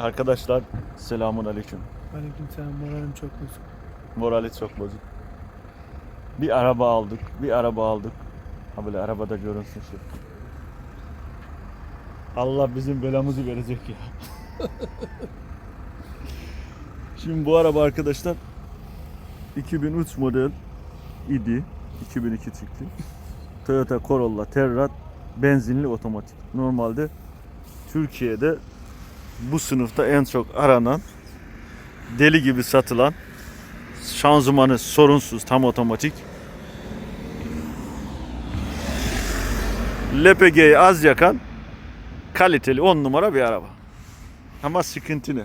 Arkadaşlar selamun aleyküm. Aleykümselam moralim çok bozuk. Morali çok bozuk. Bir araba aldık, bir araba aldık. Ha böyle arabada görünsün şu. Allah bizim belamızı verecek ya. Şimdi bu araba arkadaşlar 2003 model idi. 2002 çıktı. Toyota Corolla Terra benzinli otomatik. Normalde Türkiye'de bu sınıfta en çok aranan deli gibi satılan şanzımanı sorunsuz tam otomatik LPG'yi az yakan kaliteli 10 numara bir araba. Ama sıkıntı ne?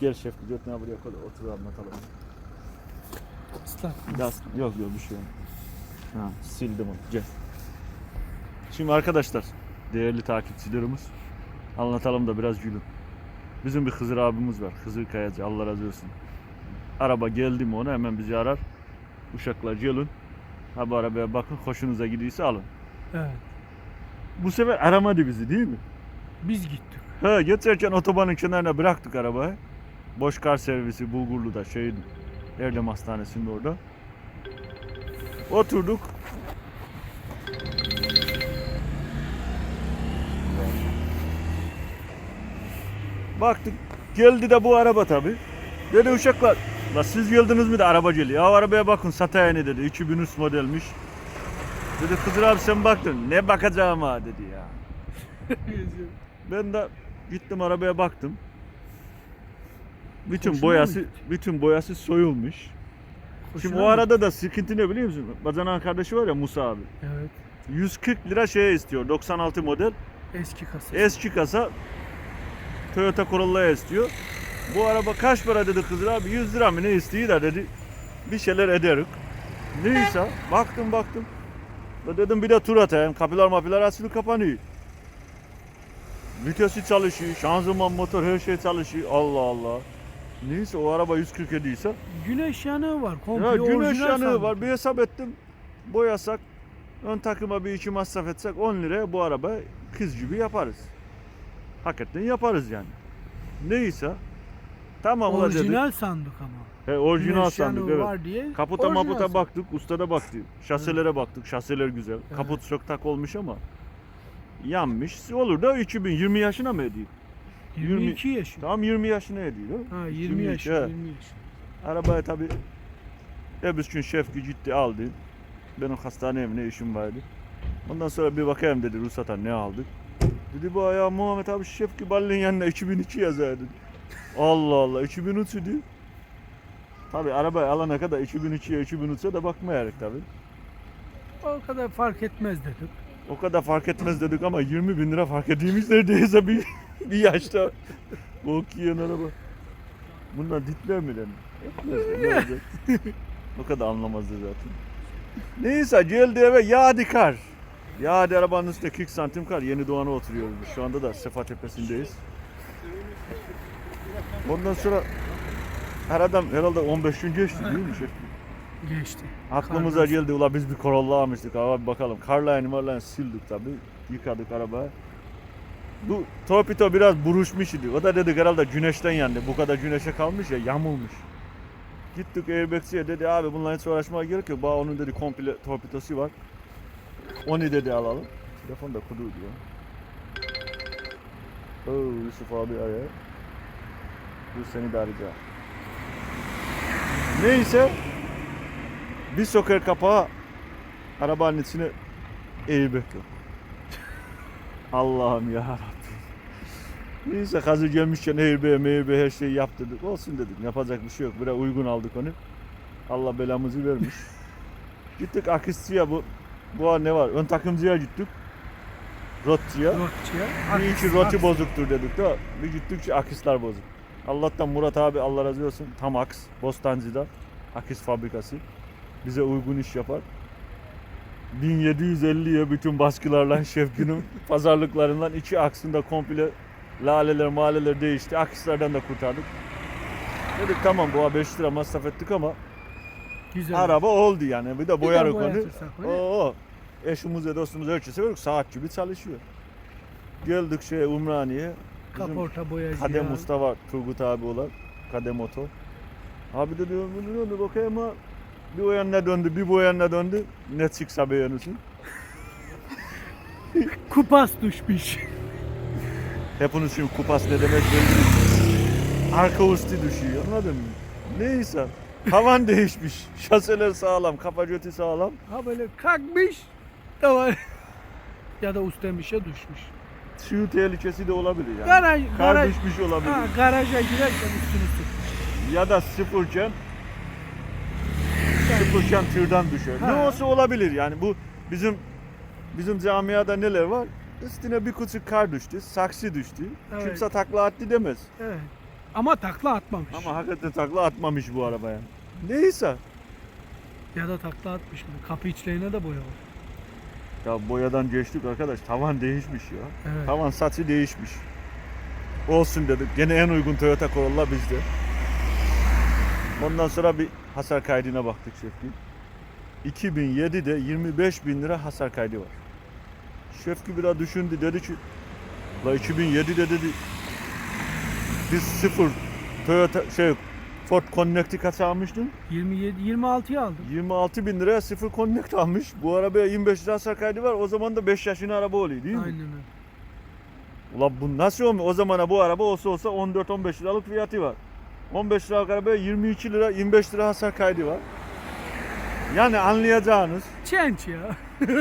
Gel şef götüne buraya koy otur anlatalım. Biraz, yok yok bir şey yok. Ha, sildim onu. Gel. Şimdi arkadaşlar, değerli takipçilerimiz anlatalım da biraz gülün. Bizim bir Hızır abimiz var. Hızır Kayacı. Allah razı olsun. Araba geldi mi ona hemen bizi arar. Uşaklar gelin. Ha bu arabaya bakın. Hoşunuza gidiyorsa alın. Evet. Bu sefer aramadı bizi değil mi? Biz gittik. Ha geçerken otobanın kenarına bıraktık arabayı. Boş kar servisi Bulgurlu'da şeyin Erdem Hastanesi'nde orada. Oturduk. Baktık geldi de bu araba tabi. Dedi uşaklar la siz geldiniz mi de araba geliyor. Ya arabaya bakın Satayani dedi 2003 modelmiş. Dedi Kızır abi sen baktın. Ne bakacağım ha dedi ya. Ben de gittim arabaya baktım. Bütün Hoşuna mı boyası gitti? bütün boyası soyulmuş. Şimdi Hoşuna o mı arada da sıkıntı ne biliyor musun? Bacanan kardeşi var ya Musa abi. Evet. 140 lira şeye istiyor. 96 model. Eski kasa. Eski kasa Toyota Corolla'ya istiyor. Bu araba kaç para dedi Kızır abi? 100 lira mı ne istiyor da dedi. Bir şeyler ederik. Neyse baktım baktım. Da dedim bir de tur atayım. Kapılar mapiler açılıp kapanıyor. Vitesi çalışıyor, şanzıman motor her şey çalışıyor. Allah Allah. Neyse o araba 140 ediyse. Güneş yanığı var. Komple Ya güneş yanığı sandım. var. Bir hesap ettim. Boyasak, ön takıma bir iki masraf etsek 10 liraya bu araba kız gibi yaparız. Hakikaten yaparız yani. Neyse. Tamam ulan dedik. Orijinal sandık ama. He, orijinal Güneş sandık yanığı evet. var diye. Kaputa orijinal maputa sandık. baktık, ustada baktık. Şaselere baktık, şaseler güzel. Kaput çok tak olmuş ama yanmış. Olur da 2020 yaşına mı ediyor? 22 yaşında. Tam 20 yaşına ediyor. Ha 20 22, yaş. he. 20 yaş. Arabaya tabi Ebüs gün şefki ciddi aldı. Benim hastane evine işim vardı. Ondan sonra bir bakayım dedi ruhsata ne aldık. Dedi bu ayağı Muhammed abi şefki ballin yanına 2002 yazar dedi. Allah Allah 2003 idi. Tabi arabayı alana kadar 2002'ye 2003'e de bakmayarak tabi. O kadar fark etmez dedik. O kadar fark etmez dedik ama 20 bin lira fark ettiğimiz neredeyse bir, bir yaşta. Bu okuyan araba. Bunlar ditler mi lan? Etmez de, ne olacak? o kadar anlamazdı zaten. Neyse geldi eve yağdı kar. Yağdı arabanın üstünde 40 santim kar. Yeni Doğan'a oturuyoruz. Şu anda da Sefa Tepesi'ndeyiz. Ondan sonra aradan herhalde 15 gün geçti değil mi şef? Geçti. Aklımıza Kardan geldi ula biz bir Corolla almıştık abi bakalım. Carline marline sildik tabi. Yıkadık arabayı. Bu torpido biraz buruşmuş idi. O da dedik herhalde güneşten yandı. Bu kadar güneşe kalmış ya yamulmuş. Gittik airbagçiye dedi abi bununla hiç uğraşmaya gerek yok. Bağ onun dedi komple torpidosu var. Onu dedi alalım. Telefon da kudu diyor. Oo Yusuf abi ayağı. Dur seni de arayacağım. Neyse bir sokar kapağı arabanın içine airbag yok. Allah'ım ya Rabbim. Neyse hazır gelmişken airbag, airbag her şeyi yap dedik. Olsun dedik. Yapacak bir şey yok. Biraz uygun aldık onu. Allah belamızı vermiş. gittik akısçıya bu. Bu an ne var? Ön takımcıya gittik. Rotçuya. Rotçuya. Bir iki roti bozuktur dedik de bir gittik ki akisler bozuk. Allah'tan Murat abi Allah razı olsun tam aks Bostancı'da akis fabrikası bize uygun iş yapar. 1750'ye bütün baskılarla şef günün pazarlıklarından iki aksında komple laleler maleler değişti. Akislerden de kurtardık. Dedik tamam bu 5 lira masraf ettik ama Güzel. araba oldu yani. Bir de boyarık onu. boyatırsak onu. Oo, eşimize dostumuza herkese verdik saat gibi çalışıyor. Geldik şeye Umraniye. Kaporta boyacı. Kadem ya. Mustafa Turgut abi olan Kadem Oto. Abi de diyorum bunu döndü bakayım ama bir o yanına döndü bir bu yanına döndü. Ne çıksa beğenirsin. Kupas düşmüş. Hepiniz şimdi kupas ne demek belli. Arka usti düşüyor anladın mı? Neyse. Havan değişmiş. Şaseler sağlam, kafa götü sağlam. Ha böyle kalkmış. Da var. ya da üstten düşmüş. Şu tehlikesi de olabilir yani. Garaj, Kar garaj, düşmüş olabilir. ha, garaja girerken üstünü tutmuş. Ya da sıfırken sıfırken tırdan düşer. Ne Ha. olsa olabilir yani bu bizim bizim camiada neler var? Üstüne bir küçük kar düştü, saksı düştü. Evet. Kimse takla attı demez. Evet. Ama takla atmamış. Ama hakikaten takla atmamış bu arabaya. Neyse. Ya da takla atmış mı? Kapı içlerine de boya var. Ya boyadan geçtik arkadaş. Tavan değişmiş ya. Evet. Tavan saçı değişmiş. Olsun dedik. Gene en uygun Toyota Corolla bizde. Ondan sonra bir hasar kaydına baktık Şefki. 2007'de 25 bin lira hasar kaydı var. Şefki biraz düşündü dedi ki La 2007'de dedi biz sıfır Toyota şey Ford Connect'i kaç almıştın? 27 26'ya aldım. 26 bin liraya sıfır Connect almış. Bu arabaya 25 lira hasar kaydı var. O zaman da 5 yaşında araba oluyor değil mi? Aynen öyle. Ulan bu nasıl olmuyor? O zamana bu araba olsa olsa 14-15 liralık fiyatı var. 15 liralık arabaya 22 lira 25 lira hasar kaydı var. Yani anlayacağınız Çenç ya.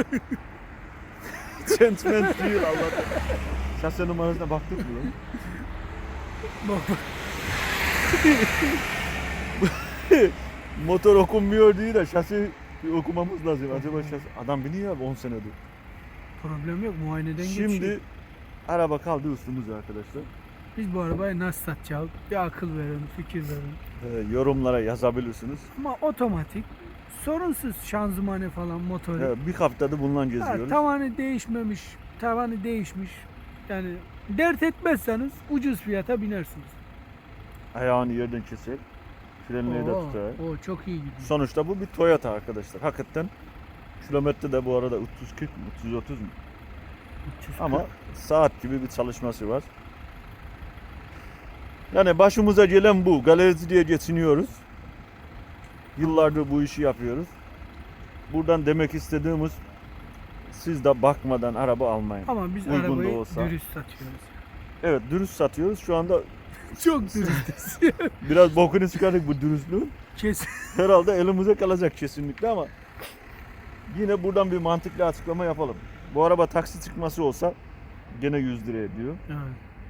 sentiment değil Allah'tan. Şase numarasına baktık mı lan? Bak bak. Motor okunmuyor değil de şasi okumamız lazım. Acaba şasi... Adam biniyor abi 10 senedir. Problem yok. Muayeneden Şimdi geçiyor. araba kaldı üstümüzde arkadaşlar. Biz bu arabayı nasıl satacağız? Bir akıl verin, fikir verin. Ee, yorumlara yazabilirsiniz. Ama otomatik, sorunsuz şanzımanı falan motoru. Ee, bir haftada bundan Ha, geziyoruz. tavanı değişmemiş, tavanı değişmiş. Yani dert etmezseniz ucuz fiyata binersiniz. Ayağını yerden keser. Frenleri de Oo, tutar. o çok iyi gidiyor. Sonuçta bu bir Toyota arkadaşlar. Hakikaten kilometre de bu arada 340 mı 330 mu? 340. Ama saat gibi bir çalışması var. Yani başımıza gelen bu. Galerici diye geçiniyoruz. Yıllardır bu işi yapıyoruz. Buradan demek istediğimiz siz de bakmadan araba almayın. Ama biz uygun da arabayı olsa. dürüst satıyoruz. Evet dürüst satıyoruz. Şu anda Çok dürüst. biraz bokunu çıkardık bu dürüstlüğün. Kesin. herhalde elimize kalacak kesinlikle ama yine buradan bir mantıklı açıklama yapalım. Bu araba taksi çıkması olsa gene 100 lira ediyor. Evet.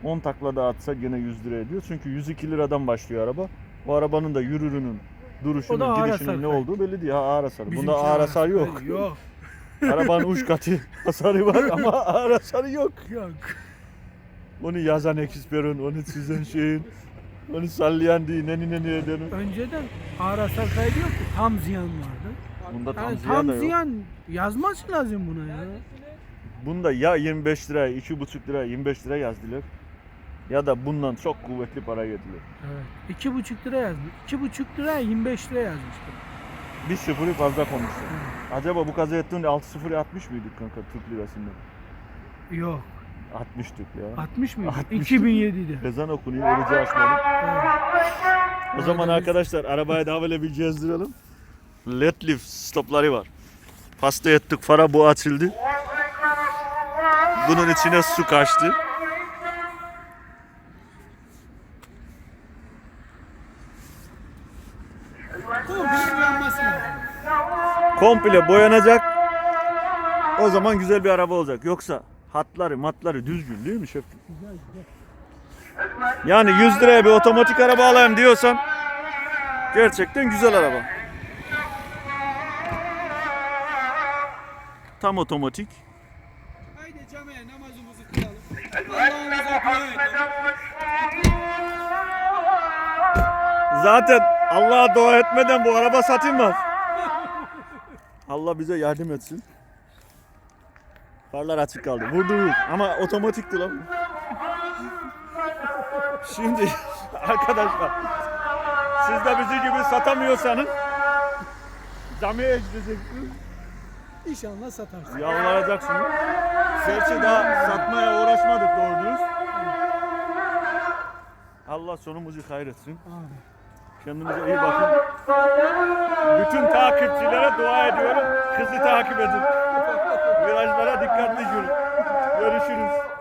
10 takla da atsa gene 100 lira ediyor. Çünkü 102 liradan başlıyor araba. Bu arabanın da yürürünün, duruşunun, hasar ne olduğu belli değil. Ha, ağır hasar. Bunda ağır hasar yok. Yok. Arabanın uç katı hasarı var ama ağır hasarı yok. Yok. Onu yazan eksperin, onu çizen şeyin, onu sallayan değil, neni neni edenin. Önceden ağır hasar kaydı yoktu. Tam ziyan vardı. Bunda tam Yani ziyan tam da yok. ziyan yazması lazım buna ya. Bunda ya 25 lira, 2,5 lira, 25 lira yazdılar. Ya da bundan çok kuvvetli para yediler. Evet. İki buçuk lira yazmış. İki buçuk lira 25 lira yazmıştı. Bir sıfırı fazla konuştu. Acaba bu kaza ettiğinde 6 sıfırı atmış mıydık kanka Türk lirasında? Yok. Atmıştık ya. 60 mıydı? 60. 2007'de. Ezan okunuyor, açmadık. Evet. O zaman arkadaşlar arabaya daha böyle bir gezdirelim. LED lift stopları var. Pasta ettik, fara bu açıldı. Bunun içine su kaçtı. Komple boyanacak. O zaman güzel bir araba olacak. Yoksa hatları matları düzgün değil mi şef? Yani 100 liraya bir otomatik araba alayım diyorsan gerçekten güzel araba. Tam otomatik. Haydi camiye namazımızı kılalım. Allah'ımıza dua edelim. Zaten Allah'a dua etmeden bu araba satılmaz. Allah bize yardım etsin. Farlar açık kaldı. Vurdu ama otomatikti lan. Şimdi arkadaşlar siz de bizi gibi satamıyorsanız camiye gideceksiniz. İnşallah satarsın. Yalvaracaksınız. Gerçi daha satmaya uğraşmadık doğru dürüst. Allah sonumuzu hayretsin. Amin. Kendinize iyi bakın. Bütün takipçilere dua ediyorum. Hızlı takip edin. Dikkatli yürü. Görüşürüz.